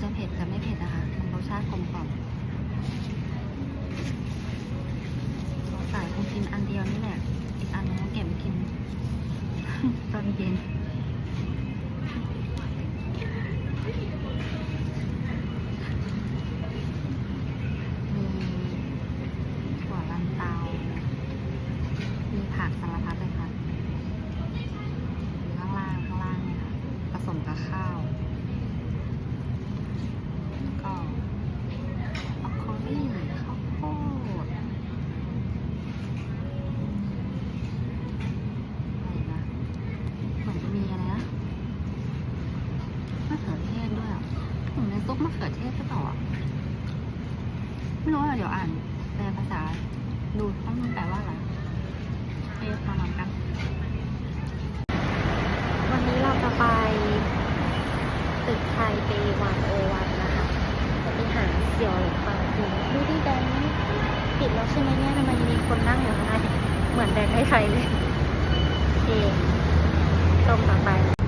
จะเผ็ดจะไม่เผ็ดนะคะมันรสชาติกลมกล่อม วันโอวันนะคะจะไปหาเสี่ยวหลงปาดูดูดิแดงปิดแล้วใช่ไหมเนี่ยทำไมมีคนนั่งอยู่ข้างในเหมือนแดงไม่ใครเลยโอเคต้มต่อไป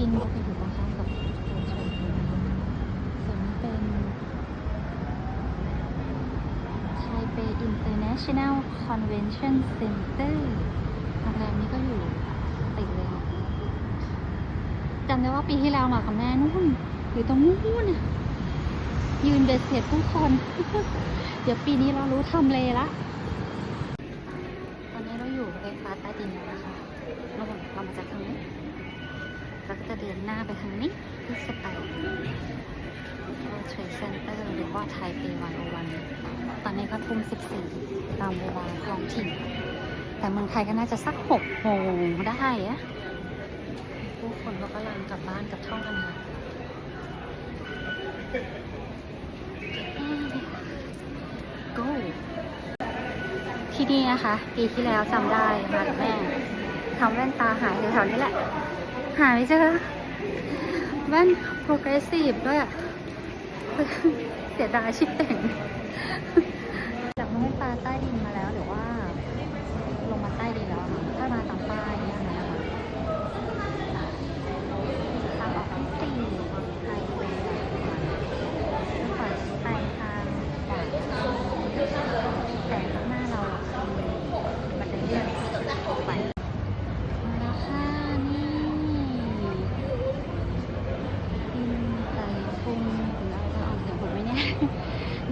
ชินก็ไปอยู่ตรงข้ามกับตัวเฉยส่วนนี้เป็นไทเป International Convention Center โรงแรมนี้ก็อยู่ติดเลยจำได้ว่าปีที่แล้วมากับแม่นู่นอยู่ตรงนู้นน่ะยืนเบ็ดเสร็จผู้คน เดี๋ยวปีนี้เรารู้ทำเลละ ตอนนี้เราอยู่รถไฟฟ้าใต้ดินแล้วนะคะเราเรามาจากทางนี้เราก็จะเดินหน้าไปทางนี้ที่สไตล์ เทรดเซ็นเตอร์หรือว่าไทยเปวันโอวันตอนนี้ก็ทุ่มสิบสี่ตามเวลาท้องถิ่น แต่เมืองไทยก็น่าจะสักหกโมงได้อะผู้คนเขากำลังกลับบ้านกับท่องกันมา go ที่นี่นะคะ ปีที่แล้วจำได้มากับแม่ทำแว่นตาหายแถวๆนี้แหละ หาไม่เจอแว่น progressive ด้วยอะ เสียดายชิบเป่งจากแว่นตาใต้ดินมาแล้วเดี๋ยวว่า ลงมาใต้ดินแล้วอะค่ะถ้ามาตามป้ายเนี่ยนะคะ ทางออกที่สี่ไทยเวย์ขวาไปทางขวาแต่ข้างหน้าเราคือบันไดเลื่อนไปมาแล้วค่ะนี่กินไก่พุงหรือเราจะออกเสียงผมไหมเนี่ย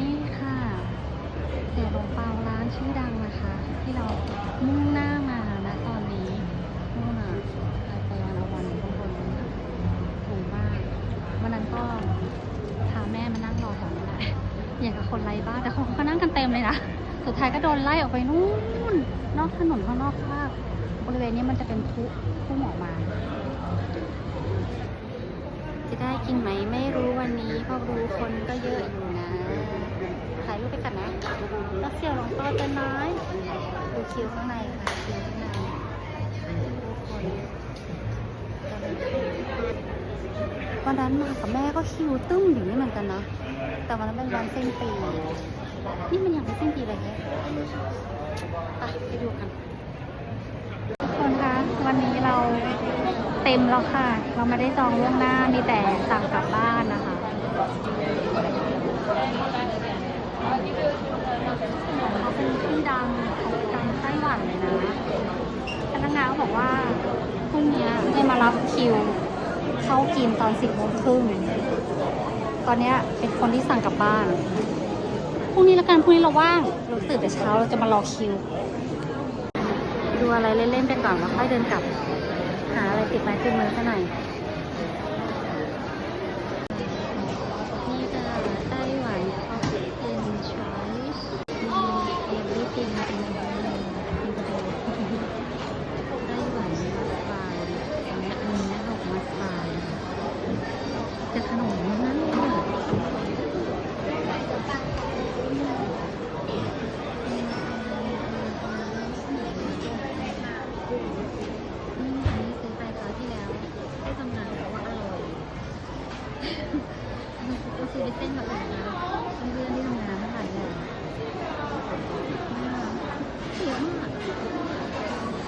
นี่ค่ะเสี่ยวหลงเปาร้านชื่อดังนะคะ ที่เรามุ่งหน้ามาณตอนนี้นู่นน่ะไทยไปวันละวันข้างบนนู้นน่ะ ถูกมากวันนั้นก็พาแม่มานั่งรอแถวนี้แหละ อย่างกับ คนไร้บ้านแต่เขาก็นั่งกันเต็มเลยนะ สุดท้ายก็โดนไล่ออกไปนู่น นอกถนนข้างนอกภาพบริเวณนี้มันจะเป็นพุพุ่งออมาจะได้กินไหมไม่รู้วันนี้เพราะรู้คนก็เยอะอยู่นะถ่ายรูปไปกันนะแล้วเสี่ยวหลงเปาเป็นไม้ดูคิวข้างในค่ะคิวข้างในคนวันนั้นมากับแม่ก็คิวตึ้งอย่างนี้เหมือนกันนะ แต่วันนั้นเป็นวันสิ้นปี นี่มันยังไม่สิ้นปีเลยเนี่ยไปไปดูกันคนคะวันนี้เราเต็มแล้วค่ะ เราไม่ได้จองล่วงหน้า มีแต่สั่งกลับบ้านนะคะเขาเป็นชื่อดังของประไต้หวันเลยนะพนักงานเขาบอกว่าพรุ่งนี้ให้มารับคิว เข้ากินตอนสิบโมงครึ่ง ตอนนี้เป็นคนที่สั่งกลับบ้าน พรุ่งนี้ละกันพรุ่งนี้เราว่างเราตื่นแต่เช้าเราจะมารอคิว ดูอะไรเล่นๆไปก่อนแล้วค่อยเดินกลับ หาอะไรติดไม้ติดมือซะหน่อย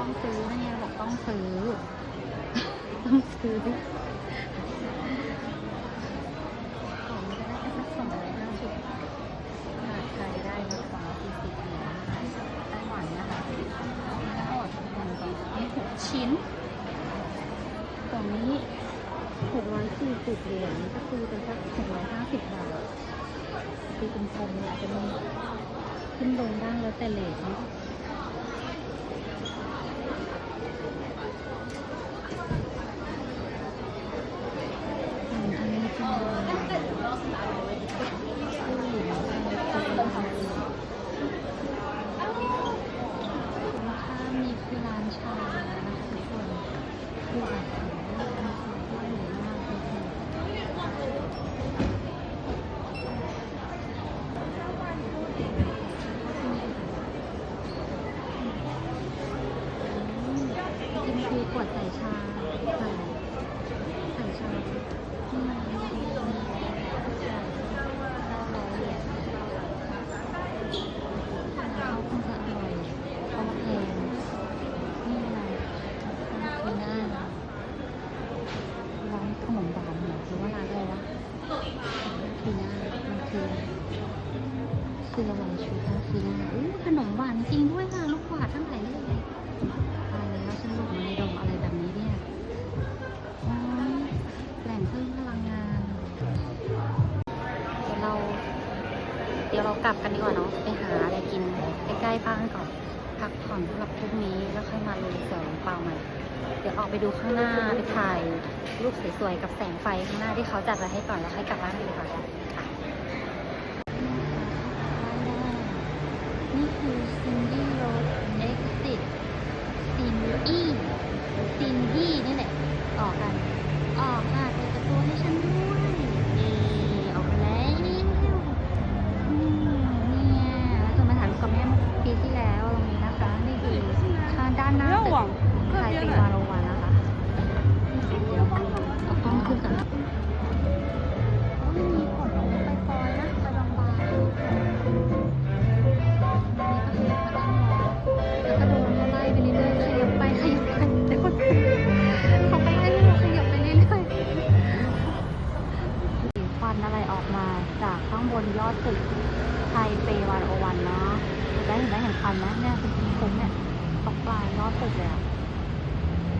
ต้องซื้อนะเนี่ยบอกต้องซื้อ ต้องซื้อของจะได้สักสองร้อยห้าสิบหาดใครได้นะคะสี่สิบเหรียญไต้หวันนะคะทั้งหมดหนึ่งสองหกชิ้นกล่องนี้หกร้อยสี่สิบเหรียญก็คือเป็นสักหกร้อยห้าสิบบาทตีกลมๆเนี่ยจะมีขึ้นลงบ้างแล้วแต่เหลทเนาะ กลับกันดีกว่าเนาะไปหาอะไรกินใกล้ๆบ้านก่อน พักผ่อนสำหรับพรุ่งนี้แล้วค่อยมาลุยเสือเปล่าใหม่เดี๋ยวออกไปดูข้างหน้าไปถ่ายรูปสวยๆกับแสงไฟข้างหน้าที่เขาจัดไว้ให้ก่อนแล้วค่อยกลับบ้านกันดีกว่าค่ะนี่คือซินดี้โรดเน็กซิตซินดี้ซินดี้นี่แหละออกกันออกค่ะเธอจะตูดให้ฉัน